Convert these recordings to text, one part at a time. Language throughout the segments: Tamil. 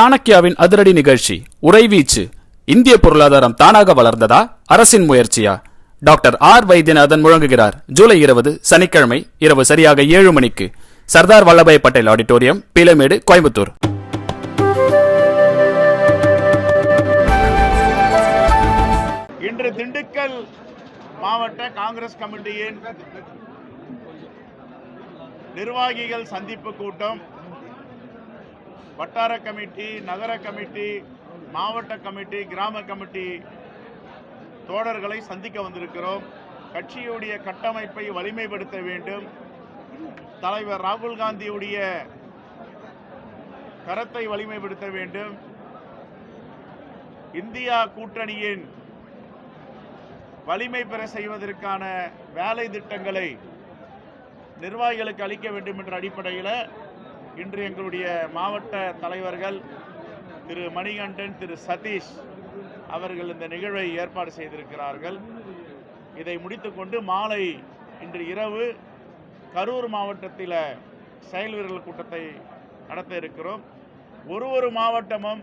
சாணக்கியாவின் அதிரடி நிகழ்ச்சி உறைவீச்சு இந்திய பொருளாதாரம் தானாக வளர்ந்ததா? அரசின் முயற்சியா? டாக்டர் ஆர் வைத்தியநாதன் முழங்குகிறார். ஜூலை இருபது சனிக்கிழமை இரவு சரியாக ஏழு மணிக்கு. சர்தார் வல்லபாய் பட்டேல் ஆடிட்டோரியம் பீலமேடு கோயம்புத்தூர். இன்று திண்டுக்கல் மாவட்ட காங்கிரஸ் கமிட்டியின் நிர்வாகிகள் சந்திப்பு கூட்டம். வட்டார கமிட்டி நகர கமிட்டி மாவட்ட கமிட்டி கிராம கமிட்டி தோழர்களை சந்திக்க வந்திருக்கிறோம். கட்சியுடைய கட்டமைப்பை வலிமைப்படுத்த வேண்டும். தலைவர் ராகுல் காந்தியுடைய கரத்தை வலிமைப்படுத்த வேண்டும். இந்தியா கூட்டணியின் வலிமை பெற செய்வதற்கான வேலை திட்டங்களை நிர்வாகிகளுக்கு அளிக்க வேண்டும் என்ற அடிப்படையில் இன்று எங்களுடைய மாவட்ட தலைவர்கள் திரு மணிகண்டன் திரு சதீஷ் அவர்கள் இந்த நிகழ்வை ஏற்பாடு செய்திருக்கிறார்கள். இதை முடித்துக்கொண்டு மாலை இன்று இரவு கரூர் மாவட்டத்தில் செயல் வீரர்கள் கூட்டத்தை நடத்த இருக்கிறோம். ஒரு ஒரு மாவட்டமும்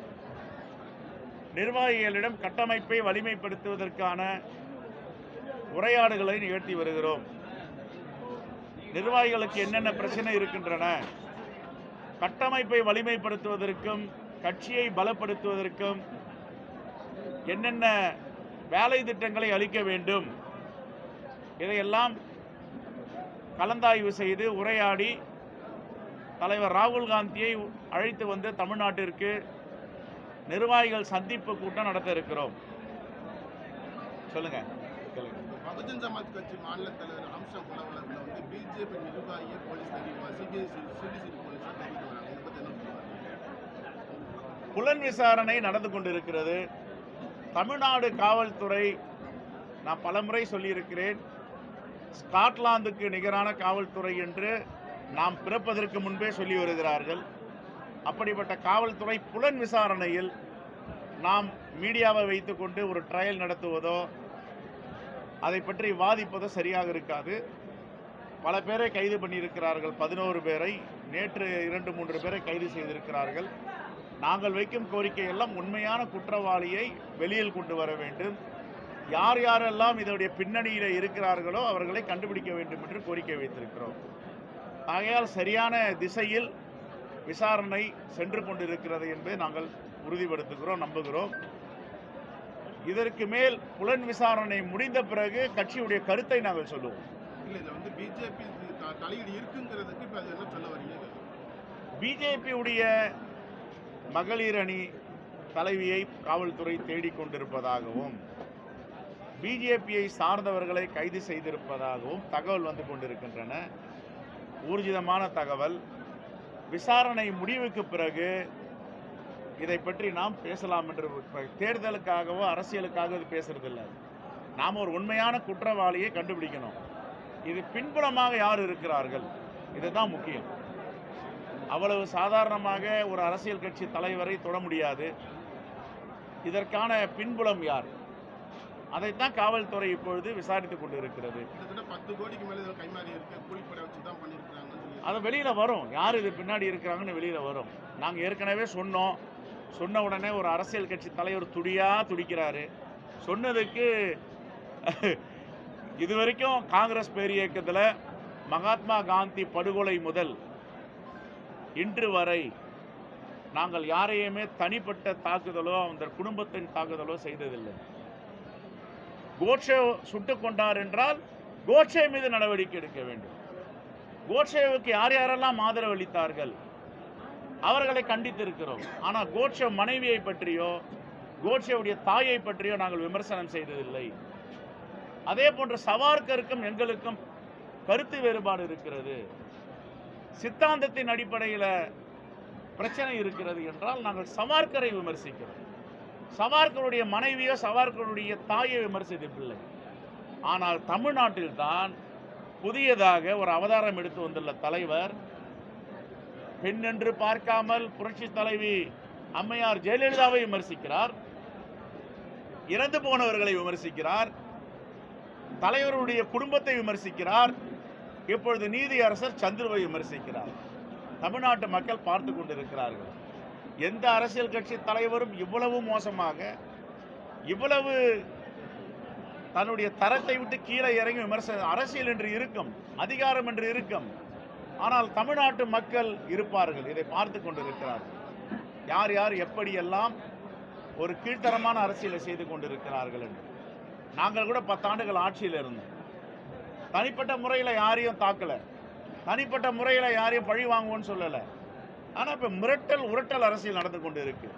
நிர்வாகிகளிடம் கட்டமைப்பை வலிமைப்படுத்துவதற்கான உரையாடுகளை நிகழ்த்தி வருகிறோம். நிர்வாகிகளுக்கு என்னென்ன பிரச்சனை இருக்கின்றன? கட்டமைப்பை வலிமைப்படுத்துவதற்கும் கட்சியை பலப்படுத்துவதற்கும் என்னென்ன வேலை திட்டங்களை அளிக்க வேண்டும் இதையெல்லாம் கலந்தாய்வு செய்து உரையாடி தலைவர் ராகுல் காந்தியை அழைத்து வந்து தமிழ்நாட்டிற்கு நிர்வாகிகள் சந்திப்பு கூட்டம் நடத்த இருக்கிறோம். சொல்லுங்க. பகுஜன் சமாஜ் கட்சி மாநில தலைவர் அம்சம் வந்து பிஜேபி நிர்வாகியை போலீஸ் தெரிவிப்பா சிபிஎஸ்சி சிபிசிடி போலீஸார் தெரிவிக்க வராங்க இதை பற்றி என்ன சொல்லுவாங்க புலன் விசாரணை நடந்து கொண்டிருக்கிறது. தமிழ்நாடு காவல்துறை நான் பலமுறை சொல்லியிருக்கிறேன் ஸ்காட்லாந்துக்கு நிகரான காவல்துறை என்று நாம் பிறப்பதற்கு முன்பே சொல்லி வருகிறார்கள். அப்படிப்பட்ட காவல்துறை புலன் விசாரணையில் நாம் மீடியாவை வைத்துக்கொண்டு ஒரு ட்ரையல் நடத்துவதோ அதை பற்றி வாதிப்பதோ சரியாக இருக்காது. பல பேரை கைது பண்ணியிருக்கிறார்கள் பதினோரு பேரை. நேற்று இரண்டு மூன்று பேரை கைது செய்திருக்கிறார்கள். நாங்கள் வைக்கும் கோரிக்கை எல்லாம் உண்மையான குற்றவாளியை வெளியில் கொண்டு வர வேண்டும். யார் யாரெல்லாம் இதனுடைய பின்னணியில் இருக்கிறார்களோ அவர்களை கண்டுபிடிக்க வேண்டும் என்று கோரிக்கை வைத்திருக்கிறோம். ஆகையால் சரியான திசையில் விசாரணை சென்று கொண்டிருக்கிறது என்பதை நாங்கள் உறுதிப்படுத்துகிறோம் நம்புகிறோம். இதற்கு மேல் புலன் விசாரணை முடிந்த பிறகு கட்சியுடைய கருத்தை நாங்கள் சொல்லுவோம். இல்லை இதில் வந்து பிஜேபி தலையீடு இருக்குங்கிறதுக்கு இப்போ சொல்ல வரீங்க? பிஜேபியுடைய மகளிர் அணி தலைவியை காவல்துறை தேடிக் கொண்டிருப்பதாகவும் பிஜேபியை சார்ந்தவர்களை கைது செய்திருப்பதாகவும் தகவல் வந்து கொண்டிருக்கின்றன. ஊர்ஜிதமான தகவல். விசாரணை முடிவுக்கு பிறகு இதை பற்றி நாம் பேசலாம் என்று தேர்தலுக்காகவோ அரசியலுக்காக இது பேசுறதில்லை. நாம் ஒரு உண்மையான குற்றவாளியை கண்டுபிடிக்கணும். இது பின்புலமாக யார் இருக்கிறார்கள்? இதுதான் முக்கியம். அவ்வளவு சாதாரணமாக ஒரு அரசியல் கட்சி தலைவரை தொட முடியாது. இதற்கான பின்புலம் யார்? அதைத்தான் காவல்துறை இப்பொழுது விசாரித்துக் கொண்டிருக்கிறது. அது வெளியில வரும். யார் இது பின்னாடி இருக்கிறாங்கன்னு வெளியில வரும். நாங்க ஏற்கனவே சொன்னோம். சொன்ன உடனே ஒரு அரசியல் கட்சி தலைவர் துடியா துடிக்கிறாரு. சொன்னதுக்கு இது வரைக்கும் காங்கிரஸ் பேரியக்கத்தில் மகாத்மா காந்தி படுகொலை முதல் இன்று வரை நாங்கள் யாரையுமே தனிப்பட்ட தாக்குதலோ அந்த குடும்பத்தின் தாக்குதலோ செய்ததில்லை. கோட்சே சுட்டுக் கொண்டார் என்றால் கோட்சே மீது நடவடிக்கை எடுக்க வேண்டும். கோட்சேவுக்கு யார் யாரெல்லாம் ஆதரவு அளித்தார்கள்? அவர்களை கண்டித்திருக்கிறோம். ஆனால் கோட்சே மனைவியை பற்றியோ கோட்சேவுடைய தாயை பற்றியோ நாங்கள் விமர்சனம் செய்ததில்லை. அதே போன்ற சவார்கருக்கும் எங்களுக்கும் கருத்து வேறுபாடு இருக்கிறது. சித்தாந்தத்தின் அடிப்படையில் பிரச்சனை இருக்கிறது என்றால் நாங்கள் சவார்கரை விமர்சிக்கிறோம். சவார்கருடைய மனைவியோ சவார்கருடைய தாயை விமர்சித்ததில்லை. ஆனால் தமிழ்நாட்டில் தான் புதியதாக ஒரு அவதாரம் எடுத்து வந்துள்ள தலைவர் பெண் என்று பார்க்காமல் புரட்சி தலைவி அம்மையார் ஜெயலலிதாவை விமர்சிக்கிறார் இறந்து போனவர்களை விமர்சிக்கிறார் தலைவருடைய குடும்பத்தை விமர்சிக்கிறார் இப்பொழுது நீதி அரசர் சந்துருவை விமர்சிக்கிறார். தமிழ்நாட்டு மக்கள் பார்த்து கொண்டிருக்கிறார்கள். எந்த அரசியல் கட்சி தலைவரும் இவ்வளவு மோசமாக இவ்வளவு தன்னுடைய தரத்தை விட்டு கீழே இறங்கி விமர்சன அரசியல் என்று இருக்கும் அதிகாரம் என்று இருக்கும். ஆனால் தமிழ்நாட்டு மக்கள் இருப்பார்கள் இதை பார்த்து கொண்டிருக்கிறார்கள். யார் யார் எப்படியெல்லாம் ஒரு கீழ்த்தரமான அரசியலை செய்து கொண்டிருக்கிறார்கள் என்று. நாங்கள் கூட பத்தாண்டுகள் ஆட்சியில் இருந்தோம் தனிப்பட்ட முறையில் யாரையும் தாக்கலை. தனிப்பட்ட முறையில் யாரையும் பழி வாங்குவோன்னு சொல்லலை. ஆனால் இப்போ மிரட்டல் உரட்டல் அரசியல் நடந்து கொண்டு இருக்கு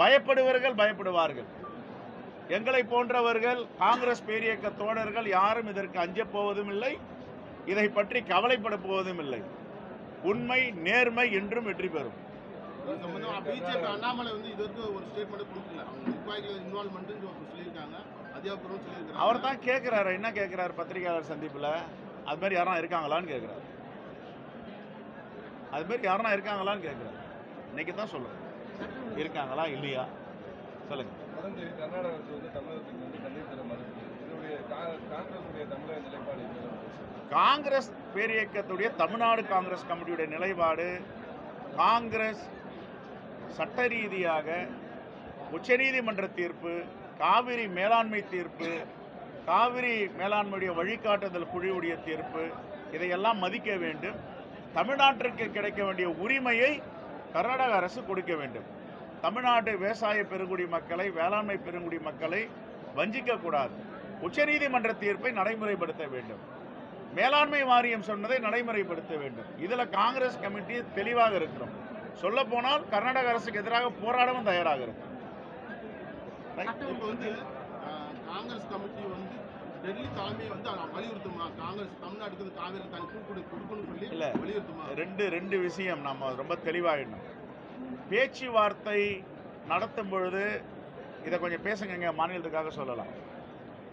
பயப்படுவர்கள். பயப்படுவார்கள் எங்களை போன்றவர்கள் காங்கிரஸ் பேரியக்க தோழர்கள் யாரும் இதற்கு அஞ்சப்போவதும் இல்லை. இதை பற்றி கவலைப்பட போவதும் இல்லை. உண்மை நேர்மை என்றும் வெற்றி பெறும். இது சம்பந்தமா பிஜேபி அண்ணாமலை வந்து இது வரைக்கும் ஒரு ஸ்டேட்மெண்ட் கொடுக்கல. அவங்க நிர்வாகிகள் இன்வால்மெண்ட் சொல்லியிருக்காங்க. அதிகாரப்பூர்வம் சொல்லியிருக்காங்க அவர் தான் கேட்குறாரு என்ன கேட்குறாரு பத்திரிகையாளர் சந்திப்பில்? அது மாதிரி யாரும் இருக்காங்களான்னு கேட்குறாரு அது மாதிரி யாரும் இருக்காங்களான்னு கேட்குறாரு இன்னைக்கு தான் சொல்லுங்க. இருக்காங்களா இல்லையா? சொல்லுங்க. தொடர்ந்து கர்நாடக அரசு வந்து தமிழகத்துக்கு வந்து தண்ணீர் தர மறுக்குது இதனுடைய கா- காங்கிரசுடைய தமிழக நிலைப்பாடு என்ன? காங்கிரஸ் பேரியக்கத்துடைய தமிழ்நாடு காங்கிரஸ் கமிட்டியுடைய நிலைப்பாடு. காங்கிரஸ் சட்ட ரீதியாக உச்சநீதிமன்ற தீர்ப்பு காவிரி மேலாண்மை தீர்ப்பு காவிரி மேலாண்மையுடைய வழிகாட்டுதல் குழுவுடைய தீர்ப்பு இதையெல்லாம் மதிக்க வேண்டும். தமிழ்நாட்டிற்கு கிடைக்க வேண்டிய உரிமையை கர்நாடக அரசு கொடுக்க வேண்டும். தமிழ்நாட்டு விவசாய பெருங்குடி மக்களை வேளாண்மை பெருங்குடி மக்களை வஞ்சிக்கக்கூடாது உச்சநீதிமன்ற தீர்ப்பை நடைமுறைப்படுத்த வேண்டும். மேலாண்மை வாரியம் சொன்னதை நடைமுறைப்படுத்த வேண்டும். இதில் காங்கிரஸ் கமிட்டி தெளிவாக இருக்கிறோம். சொல்ல போனால் கர்நாடக அரசுக்கு எதிராக போராடவும் தயாராக இருக்கு. இப்போ வந்து காங்கிரஸ் கமிட்டி வந்து டெல்லி தலைமையை வந்து வலியுறுத்துமா? காங்கிரஸ் தமிழ்நாட்டுக்கு காவிரி தனி கொடுக்கணும்னு சொல்லி இல்ல. வலியுறுத்துமா? ரெண்டு ரெண்டு விஷயம் நம்ம ரொம்ப தெளிவாயிடணும். பேச்சுவார்த்தை நடத்தும் பொழுது இதை கொஞ்சம் பேசுங்க மாநிலத்துக்காக சொல்லலாம்.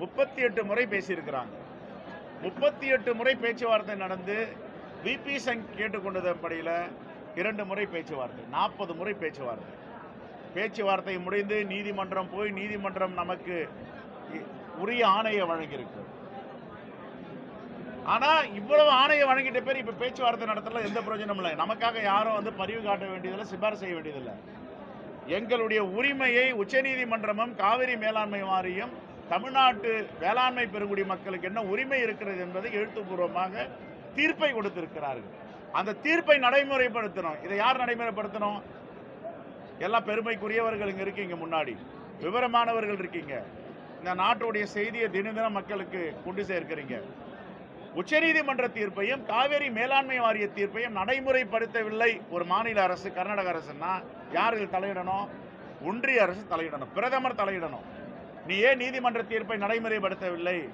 முப்பத்தி எட்டு முறை பேசியிருக்கிறாங்க. முப்பத்தி எட்டு முறை பேச்சுவார்த்தை நடந்து விபி சங் கேட்டுக்கொண்டதன்படியில் இரண்டு முறை பேச்சுவார்த்தை நாற்பது முறை பேச்சுவார்த்தை. பேச்சுவார்த்தை முடிந்து நீதிமன்றம் போய் நீதிமன்றம் நமக்கு இ- உரிய ஆணையை வழங்கியிருக்கு. ஆனா இவ்வளவு ஆணையை வழங்கிட்ட பேர் இப்ப பேச்சுவார்த்தை நடத்தல எந்த பிரயோஜனமும் இல்லை. நமக்காக யாரும் வந்து பதிவு காட்ட வேண்டியதில்லை சிபாரிசு செய்ய வேண்டியதில்லை. எங்களுடைய உரிமையை உச்சநீதிமன்றமும் காவிரி மேலாண்மை வாரியம் தமிழ்நாட்டு வேளாண்மை பெருங்குடி மக்களுக்கு என்ன உரிமை இருக்கிறது என்பதை எழுத்துப்பூர்வமாக தீர்ப்பை கொடுத்திருக்கிறார்கள். அந்த தீர்ப்பை நடைமுறைப்படுத்தணும். இதை யார் நடைமுறைப்படுத்தணும்? எல்லாம் பெருமைக்குரியவர்கள் இங்க இருக்கீங்க முன்னாடி. விவரமானவர்கள் இருக்கீங்க. இந்த நாட்டுடைய செய்தியை தினம் தினம் மக்களுக்கு கொண்டு சேர்க்கிறீங்க. உச்சநீதிமன்ற தீர்ப்பையும் காவேரி மேலாண்மை வாரிய தீர்ப்பையும் நடைமுறைப்படுத்தவில்லை ஒரு மாநில அரசு கர்நாடக அரசுன்னா யார்கள் தலையிடணும்? ஒன்றிய அரசு தலையிடணும். பிரதமர் தலையிடணும். நீ ஏன் நீதிமன்ற தீர்ப்பை நடைமுறைப்படுத்தவில்லை?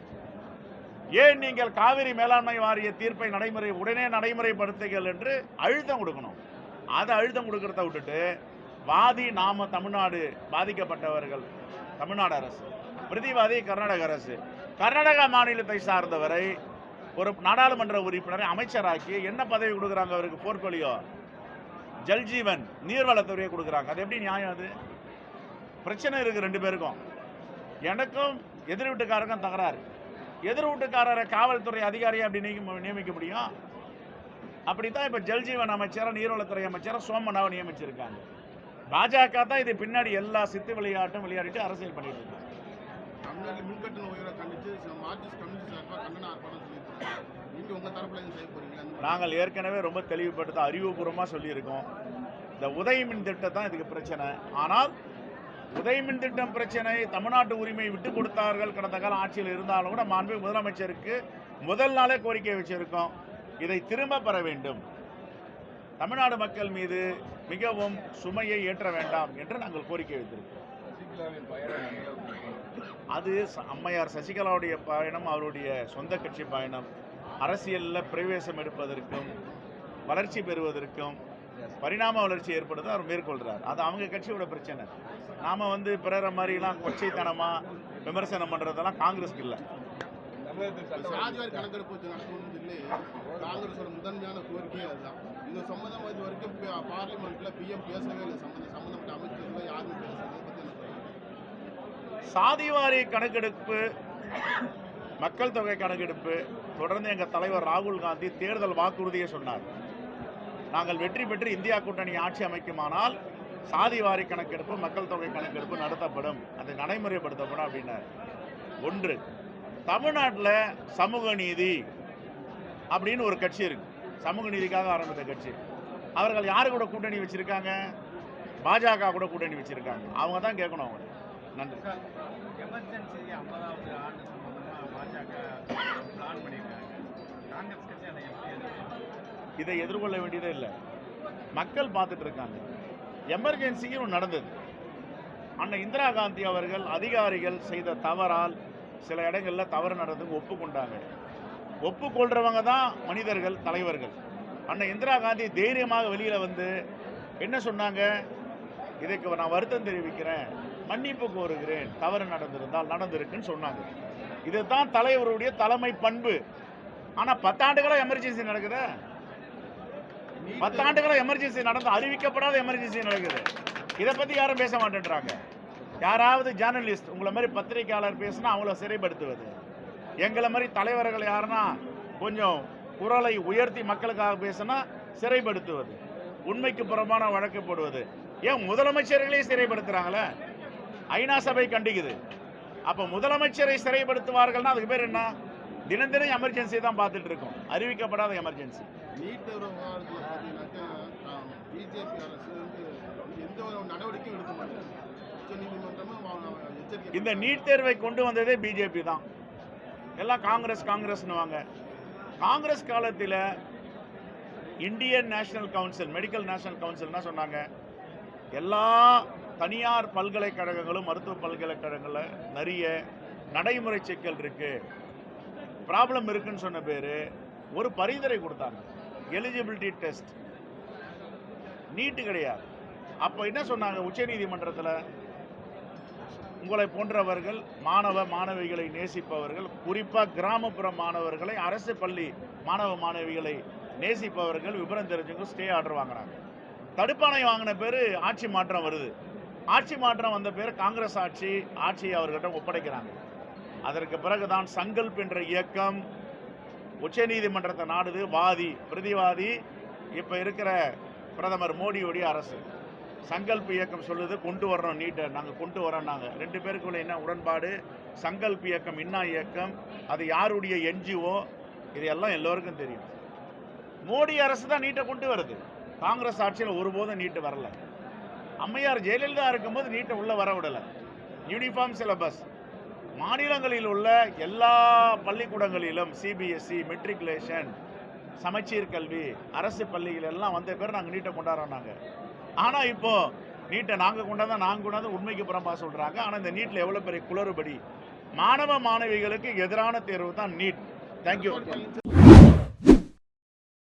ஏன் நீங்கள் காவிரி மேலாண்மை வாரிய தீர்ப்பை நடைமுறை உடனே நடைமுறைப்படுத்துங்கள் என்று அழுத்தம் கொடுக்கணும். அதை அழுத்தம் கொடுக்கறத விட்டுட்டு வாதி நாம தமிழ்நாடு பாதிக்கப்பட்டவர்கள் தமிழ்நாடு அரசு பிரதிவாதி கர்நாடக அரசு கர்நாடக மாநிலத்தை சார்ந்தவரை ஒரு நாடாளுமன்ற உறுப்பினரை அமைச்சராக்கி என்ன பதவி கொடுக்குறாங்க அவருக்கு போர்ட்போலியோ ஜல்ஜீவன் நீர்வளத்துறையை கொடுக்குறாங்க. அது எப்படி நியாயம் அது? பிரச்சனை இருக்குது ரெண்டு பேருக்கும். எனக்கும் எதிர் வீட்டுக்காரருக்கும் தகராறு. எதிர் வீட்டுக்காரரை காவல்துறை அதிகாரியை அப்படி நியமி- நியமிக்க முடியும். அப்படித்தான் இப்ப ஜல்ஜீவன் அமைச்சரை நீர்வளத்துறை அமைச்சரை சோமனாவை நியமிச்சிருக்காங்க. பாஜக தான் இது பின்னாடி எல்லா சித்து விளையாட்டும் விளையாடிட்டு அரசியல் பண்ணிட்டு இருக்காங்க? நாங்கள் ஏற்கனவே ரொம்ப தெளிவுபடுத்த அறிவுபூர்வமாக சொல்லியிருக்கோம். இந்த உதய மின் திட்டம் தான் இதுக்கு பிரச்சனை. ஆனால் உதய மின் திட்டம் பிரச்சனை தமிழ்நாட்டு உரிமையை விட்டு கொடுத்தார்கள் கடந்த கால ஆட்சியில் இருந்தாலும் கூட மாண்பு முதலமைச்சருக்கு முதல் நாளே கோரிக்கை வச்சிருக்கோம். இதை திரும்ப பெற வேண்டும். தமிழ்நாடு மக்கள் மீது மிகவும் சுமையை ஏற்ற வேண்டாம் என்று நாங்கள் கோரிக்கை இருக்கும்? அது அம்மையார் சசிகலாவுடைய பயணம் அவருடைய சொந்த கட்சி பயணம் அரசியலில் பிரவேசம் எடுப்பதற்கும் வளர்ச்சி பெறுவதற்கும் பரிணாம வளர்ச்சி ஏற்படுத்த அவர் மேற்கொள்கிறார் அது அவங்க கட்சியோட பிரச்சனை. நாம வந்து பிறர மாதிரிலாம் கொச்சைத்தனமாக விமர்சனம் பண்ணுறதெல்லாம் காங்கிரஸ்க்கு இல்லை. சாதிவாரி கணக்கெடுப்பு நடத்தணும்னு சொல்லி காங்கிரஸோட முதன்மையான கோரிக்கையே அதுதான். இது சம்பந்தமா இது வரைக்கும் பார்லிமெண்ட்ல பிஎம் பேசவே இல்லை. சம்பந்தப்பட்ட அமைச்சர்கள் யாருமே பேசல? சாதிவாரி கணக்கெடுப்பு மக்கள் தொகை கணக்கெடுப்பு தொடர்ந்து எங்கள் தலைவர் ராகுல் காந்தி தேர்தல் வாக்குறுதியை சொன்னார். நாங்கள் வெற்றி பெற்று இந்தியா கூட்டணி ஆட்சி அமைக்குமானால் சாதி வாரி கணக்கெடுப்பு மக்கள் தொகை கணக்கெடுப்பு நடத்தப்படும். அதை நடைமுறைப்படுத்தப்படும் அப்படின்னார். ஒன்று தமிழ்நாட்டில் சமூக நீதி அப்படின்னு ஒரு கட்சி இருக்கு. சமூக நீதிக்காக ஆரம்பித்த கட்சி. அவர்கள் யாரு கூட கூட்டணி வச்சிருக்காங்க? பாஜக கூட கூட்டணி வச்சிருக்காங்க. அவங்க தான் கேட்கணும் அவங்க. நன்றி. பாஜக பிளான் பண்ணியிருக்காங்க. காங்கிரஸ் கட்சி அதை எப்படி இதை எதிர்கொள்ள வேண்டியதே இல்லை. மக்கள் பார்த்துட்டு இருக்காங்க. எமர்ஜென்சியும் நடந்தது. அண்ணன் இந்திரா காந்தி அவர்கள் அதிகாரிகள் செய்த தவறால் சில இடங்களில் தவறு நடந்து ஒப்புக்கொண்டாங்க. ஒப்புக்கொள்றவங்க தான் மனிதர்கள் தலைவர்கள். அண்ணன் இந்திரா காந்தி தைரியமாக வெளியில் வந்து என்ன சொன்னாங்க? இதுக்கு நான் வருத்தம் தெரிவிக்கிறேன். மன்னிப்பு கோருகிறேன். தவறு நடந்திருந்தால் நடந்திருக்குன்னு சொன்னாங்க. இதுதான் தலைவருடைய தலைமை பண்பு. ஆனால் பத்தாண்டுகளாக எமர்ஜென்சி நடக்குதா? பத்தாண்டுகளா எமர்ஜென்சி நடந்து அறிவிக்கப்படாத எமர்ஜென்சி நடக்குது. இதை பத்தி யாரும் பேச மாட்டேன்றாங்க. யாராவது ஜேர்னலிஸ்ட் உங்களை மாதிரி பத்திரிகையாளர் பேசுனா அவங்கள சிறைப்படுத்துவது. எங்களை மாதிரி தலைவர்கள் யாருன்னா கொஞ்சம் குரலை உயர்த்தி மக்களுக்காக பேசுனா சிறைப்படுத்துவது. உண்மைக்கு புறமான வழக்கு போடுவது. ஏன் முதலமைச்சர்களே சிறைப்படுத்துகிறாங்களே ஐநா சபை கண்டிக்குது. அப்போ முதலமைச்சரை சிறைப்படுத்துவார்கள்னா அதுக்கு பேர் என்ன? தினம் தினம் எமர்ஜென்சி தான் பார்த்துட்டு இருக்கோம். அறிவிக்கப்படாத எமர்ஜென்சி நீட் தேர்வு விவகாரத்தில் பார்த்தீங்கன்னாக்கா பிஜேபி அரசு வந்து எந்த ஒரு நடவடிக்கையும் எடுக்க மாட்டாங்க. உச்சநீதிமன்றமும் எச்சரிக்கை இந்த நீட் தேர்வை கொண்டு வந்ததே பிஜேபி தான். எல்லாம் காங்கிரஸ் காங்கிரஸ்னு வாங்க காங்கிரஸ் காலத்தில் Indian national council medical national கவுன்சில்னா சொன்னாங்க? எல்லா தனியார் பல்கலைக்கழகங்களும் மருத்துவ பல்கலைக்கழகங்களில் நிறைய நடைமுறை சிக்கல் இருக்குது ப்ராப்ளம் இருக்குன்னு சொன்ன பேர் ஒரு பரிந்துரை கொடுத்தாங்க. எலிஜிபிலிட்டி டெஸ்ட் நீட்டு கிடையாது. அப்போ என்ன சொன்னாங்க உச்சநீதிமன்றத்தில் உங்களை போன்றவர்கள் மாணவ மாணவிகளை நேசிப்பவர்கள் குறிப்பாக கிராமப்புற மாணவர்களை அரசு பள்ளி மாணவ மாணவிகளை நேசிப்பவர்கள் விவரம் தெரிஞ்சவங்க ஸ்டே ஆர்டர் வாங்குறாங்க. தடுப்பாணை வாங்கின பேர் ஆட்சி மாற்றம் வருது. ஆட்சி மாற்றம் வந்த பேர் காங்கிரஸ் ஆட்சி ஆட்சியை அவர்கிட்ட ஒப்படைக்கிறாங்க. அதற்கு பிறகுதான் சங்கல்ப் என்ற இயக்கம் உச்சநீதிமன்றத்தை நாடுது வாதி பிரதிவாதி. இப்போ இருக்கிற பிரதமர் மோடியுடைய அரசு. சங்கல்ப் இயக்கம் சொல்லுது கொண்டு வரணும் நீட்டை நாங்கள் கொண்டு வரோம் நாங்கள் ரெண்டு பேருக்குள்ள என்ன உடன்பாடு? சங்கல்ப் இயக்கம் இன்னா இயக்கம்? அது யாருடைய என்ஜிஓ? இது எல்லாம் எல்லோருக்கும் தெரியும். மோடி அரசு தான் நீட்டை கொண்டு வருது. காங்கிரஸ் ஆட்சியில் ஒருபோதும் நீட்டு வரல. அம்மையார் ஜெயலலிதா இருக்கும்போது நீட்டை உள்ளே வர விடலை. Uniform syllabus. மாநிலங்களில் உள்ள எல்லா பள்ளிக்கூடங்களிலும் சிபிஎஸ்சி மெட்ரிகுலேஷன் சமச்சீர் கல்வி அரசு பள்ளிகள் எல்லாம் வந்த பேர் நாங்கள் நீட்டை கொண்டாடுறோம் நாங்கள் ஆனால் இப்போ நீட்டை நாங்கள் கொண்டாந்தா நாங்கள் கொண்டாந்து உண்மைக்கு புறம்பா சொல்கிறாங்க ஆனால் இந்த நீட்டில் எவ்வளோ பெரிய குளறுபடி? மாணவ மாணவிகளுக்கு எதிரான தேர்வு தான் நீட். தேங்க்யூ